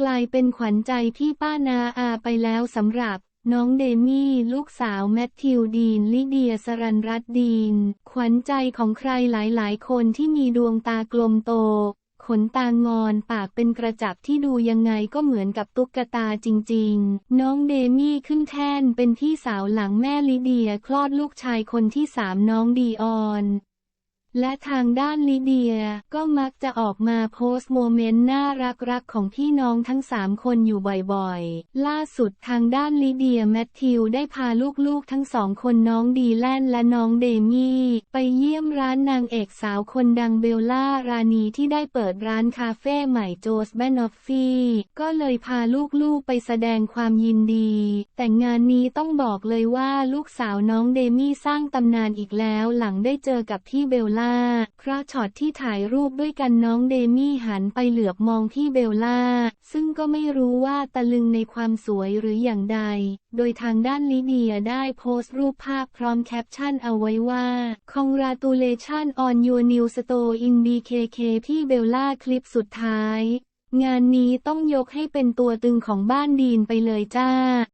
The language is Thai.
กลายเป็นขวัญใจพี่ป้านาอาไปแล้วสำหรับน้องเดมี่ลูกสาวแมทธิวดีน ลิเดียสรันรัตดีน ขวัญใจของใครหลายๆ คนที่มีดวงตากลมโต ขนตางอนปากเป็นกระจับที่ดูยังไงก็เหมือนกับตุ๊กตาจริงๆ น้องเดมี่ขึ้นแท่นเป็นพี่สาวหลังแม่ลิเดียคลอดลูกชายคนที่สามน้องดีออน และทางด้านลิเดียก็มักจะออกมาโพสต์โมเมนต์น่ารักๆของพี่น้องทั้งสามคนอยู่บ่อยๆ ล่าสุดทางด้านลิเดียแมทธิวได้พาลูกๆทั้งสองคนน้องดีแลนและน้องเดมี่ ไปเยี่ยมร้านนางเอกสาวคนดังเบลล่ารานีที่ได้เปิดร้านคาเฟ่ใหม่โจสแบนอฟฟี่ก็เลยพาลูกๆไปแสดงความยินดี แต่งานนี้ต้องบอกเลยว่าลูกสาวน้องเดมี่สร้างตำนานอีกแล้วหลังได้เจอกับที่เบลล่าเพราะช็อตที่ถ่ายรูปด้วยกันน้องเดมี่หันไปเหลือบมองที่เบลล่า ซึ่งก็ไม่รู้ว่าตะลึงในความสวยหรืออย่างใด โดยทางด้านลิเดียได้โพสต์รูปภาพพร้อมแคปชั่นเอาไว้ว่า Congratulation on your new store in BKK พี่เบลล่าคลิปสุดท้าย งานนี้ต้องยกให้เป็นตัวตึงของบ้านดีนไปเลยจ้า